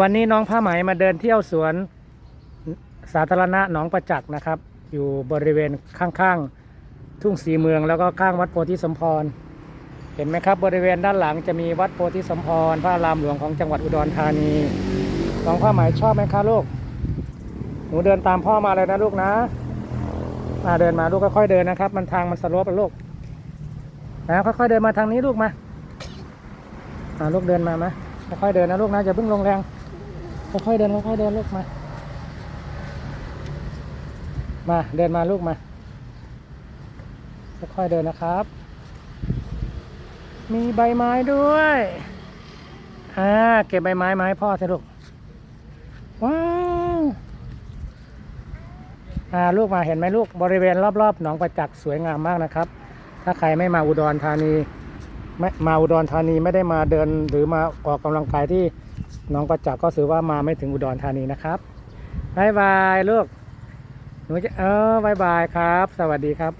วันนี้น้องผ้าไหมมาเดินเที่ยวสวนสาธารณะหนองประจักษ์นะครับ อยู่บริเวณข้างๆ ทุ่งสีเมืองแล้วก็ข้างวัดโพธิสมพร เห็นไหมครับ บริเวณด้านหลังจะมีวัดโพธิสมพรพระอารามหลวงของจังหวัดอุดรธานีน้องผ้าไหมชอบไหมคะลูก หนูเดินตามพ่อมาเลยนะลูกนะมาเดินมาลูกค่อยๆเดินนะครับ มันทางมันสโลปนะลูกนะค่อยๆเดินมาทางนี้ลูกมาอ่าลูกเดินมาไหมค่อยๆเดินนะลูกนะอย่าเพิ่งลงแรง ค่อยๆเดินค่อยๆเดินลูกมา มาเดินมาลูกมา ค่อยๆเดินนะครับ มีใบไม้ด้วยอ่าเก็บใบไม้มาให้พ่อสิลูก ว้าวอ่าลูกมาเห็นไหมลูกบริเวณรอบๆหนองประจักษ์สวยงามมากนะครับ ถ้าใครไม่มาอุดรธานีไม่มาอุดรธานีไม่ได้มาเดินหรือมาออกกำลังกายที่ น้องประจักษ์ก็ถือว่ามาไม่ถึงอุดรธานีนะครับบายบายลูกหนูจะเออบายบายครับ สวัสดีครับ